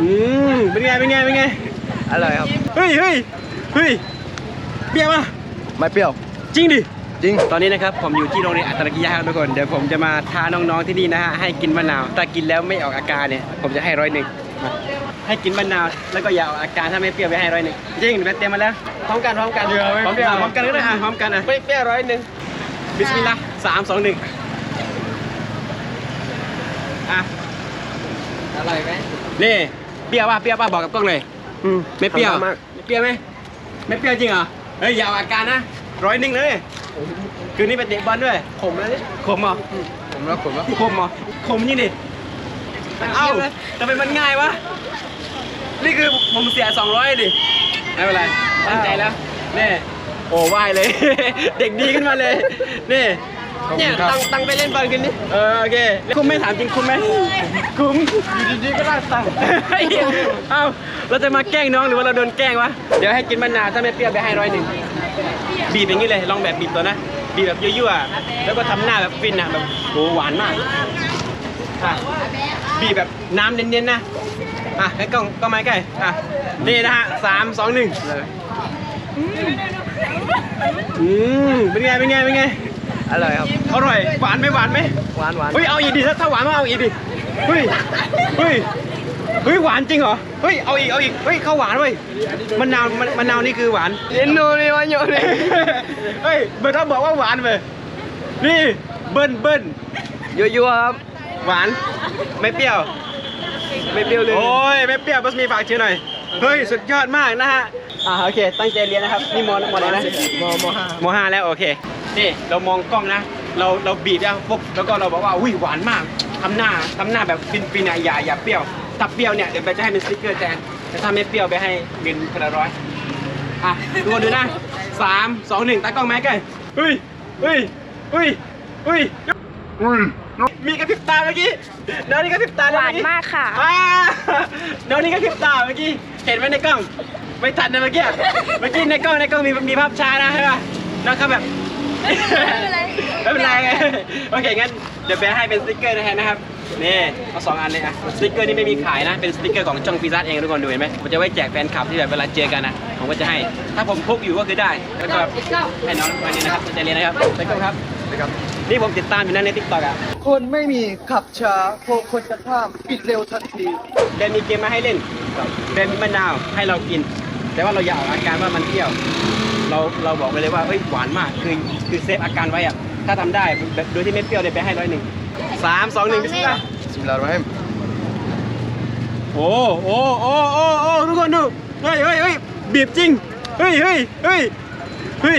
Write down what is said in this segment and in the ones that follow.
อืมเป็นไงเป็นไงเป็นไงอร่อยครับ เฮ้ยเฮ้ยเฮ้ยเปรี้ยวปะไม่เปรี้ยว จริงดิ จริง ตอนนี้นะครับผมอยู่ที่โรงเรียนอัตตกิยะครับทุกคน เดี๋ยวผมจะมาท้าน้องๆที่นี่นะฮะให้กินมะนาวถ้ากินแล้วไม่ออกอาการเนี่ยผมจะให้ร้อยหนึ่งมาให้กินมะนาวแล้วก็อย่าออกอาการถ้าไม่เปรี้ยวไปให้ร้อยหนึ่งจริงเดี๋ยวเตรียมมาแล้วพร้อมกันพร้อมกันพร้อมกันพร้อมกันก็ได้อะพร้อมกันอะไม่เปรี้ยวร้อยหนึ่งบิสมิลลาห์สามสองหนึ่งอะอร่อยไหมนี่ เปรี้ยวป่ะเปรี้ยวป่ะบอกกับกล้องเลยไม่เปรี้ยวมาก ไม่เปรี้ยวไหมไม่เปรี้ยวจริงเหรอเฮ้ยอย่าออกอาการนะร้อยหนึ่งเลยคืนนี้ไปเตะบอลด้วยขมแล้วนี่ขมเหรอขมแล้วขมแล้วขมเหรอขมนี่ดิเอ้าทำไมมันง่ายวะนี่คือผมเสีย200ดิไม่เป็นไรตั้งใจแล้วนี่โอ้ไหวเลย เด็กดีขึ้นมาเลยนี่ เนี่ยตังตังไปเล่นบอลกันนี่เออโอเคคุ้มไหมถามจริงคุ้มไหมคุ้มอยู่ดีๆก็ได้ตังค์เฮ้ยเอ้าเราจะมาแกล้งน้องหรือว่าเราโดนแกล้งวะเดี๋ยวให้กินมะนาวถ้าไม่เปรี้ยวไปให้ร้อยหนึ่งบีบอย่างนี้เลยลองแบบบีบตัวนะบีบแบบยั่วๆแล้วก็ทำหน้าแบบฟินอะแบบโหหวานมากอะบีบแบบน้ำเน้นๆนะอะให้กล้องกล้องไม้ใกล้อะนี่นะฮะสามสองหนึ่งอืมเป็นไงเป็นไงเป็นไง อร่อยครับอร่อยหวานไหมหวานไหมหวานหวานเฮ้ยเอาอีกดิถ้าถ้าหวานก็เอาอีกดิเฮ้ยเฮ้ยเฮ้ยหวานจริงเหรอเฮ้ยเอาอีกเอาอีกเฮ้ยเข้าหวานเว้ยมะนาวมะมะนาวนี่คือหวานเย็นดูนี่วันอยู่นี่เฮ้ยเบิร์ดบอกว่าหวานเว้ยนี่เบิ้ลเบิ้ลยั่วๆครับหวานไม่เปรี้ยว ไม่เปรี้ยวเลยโอ้ยไม่เปรี้ยวบัสมีฝากชื่อหน่อย เฮ้ย สุดยอดมากนะฮะ อ่าโอเค ตั้งใจเรียนนะครับ นี่มมอะไรนะมมห้ามห้าแล้วโอเค นี่เรามองกล้องนะ เราเราบีบแล้วปุ๊บแล้วก็เราบอกว่าอุ้ยหวานมากทำหน้าทำหน้าแบบฟินฟินๆอะอย่าอย่าเปรี้ยว ถ้าเปรี้ยวเนี่ยเดี๋ยวไปจะให้เป็นสติ๊กเกอร์แทนแต่ถ้าไม่เปรี้ยวไปให้เงินคนละร้อย อะทุกคนดูนะสามสองหนึ่งตากล้องไหมใกล้เฮ้ยเฮ้ยเฮ้ยเฮ้ยมีกระพริบตาเมื่อกี้เดี๋ยวนี้กระพริบตาหวานมากค่ะ อ่าเดี๋ยวนี้กระพริบตาเมื่อกี้ เห็นไหมในกล้อง ไม่ทันนะเมื่อกี้ เมื่อกี้ในกล้องในกล้องมีมีภาพช้านะใช่ป่ะแล้วเขาแบบ ไม่เป็นไรไงโอเคงั้นเดี๋ยวแบร์ให้เป็นสติ๊กเกอร์นะฮะนะครับนี่เอาสองอันเลยอะสติ๊กเกอร์นี่ไม่มีขายนะเป็นสติ๊กเกอร์ของช่องปีซัสเองทุกคนดูเห็นไหมผมจะไว้แจกแฟนคลับที่แบบเวลาเจอกันนะผมก็จะให้ ถ้าผมพกอยู่ก็คือได้แล้วก็ให้น้องวันนี้นะครับจะเรียนนะครับไปก่อนครับ นะครับนี่ผมติดตามอยู่นะในทิกตอกอะคนไม่มีขับช้าพวกคนจะข้ามปิดเร็วทันทีแบร์มีเกมมาให้เล่นแบร์มีมะนาวให้เรากิน แต่ว่าเราอย่าออกอาการว่ามันเปรี้ยว เราเราบอกไปเลยว่าเฮ้ยหวานมากคือคือเซฟอาการไว้อะถ้าทำได้แบบโดยที่ไม่เปรี้ยวเดี๋ยวไปให้ร้อยหนึ่งสามสองหนึ่งบิสมิลลาห์สิบลาร้อยโอ้โอ้โอ้โอ้โอ้ทุกคนดูเฮ้ยเฮ้ยเฮ้ยบีบจริงเฮ้ยเฮ้ยเฮ้ยเฮ้ย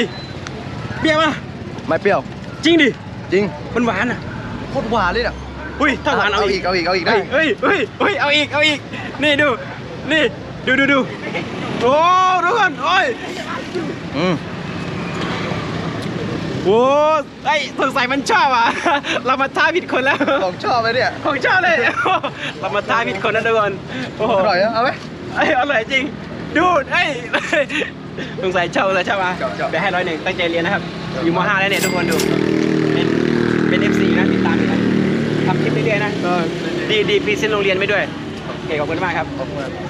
เปรี้ยวป่ะไม่เปรี้ยว จริงดิ จริงมันหวานอะโคตรหวานเลยอะอุ้ยถ้าหวานเอาอีกเอาอีกเอาอีกได้เฮ้ยเฮ้ยเฮ้ยเอาอีกเอาอีกนี่ดูนี่ดูดูดูโอ้ทุกคนโอ้ยอืมโอ้ไอยสงสัยมันชอบอะ เรามาท้าผิดคนแล้วของชอบเลยเนี่ยของชอบเลย เรามาท้าผิดคนนะทุกคนโอ้โหอร่อยอะเอาไหมไอ้ยอร่อยจริง ดูดไอ้ยสงสัยชอบเลยชอบมาชอบชอบเดี๋ยวให้ร้อยหนึ่งตั้งใจเรียนนะครับ อยู่ม .5 แล้วเนี่ยทุกคนดู เป็นเป็น F4 นะติดตามอยู่นะทำคลิปเรื่อยๆนะเออดีดีพรีเซนต์โรงเรียนไปด้วยโอเคขอบคุณมากครับ ขอบคุณ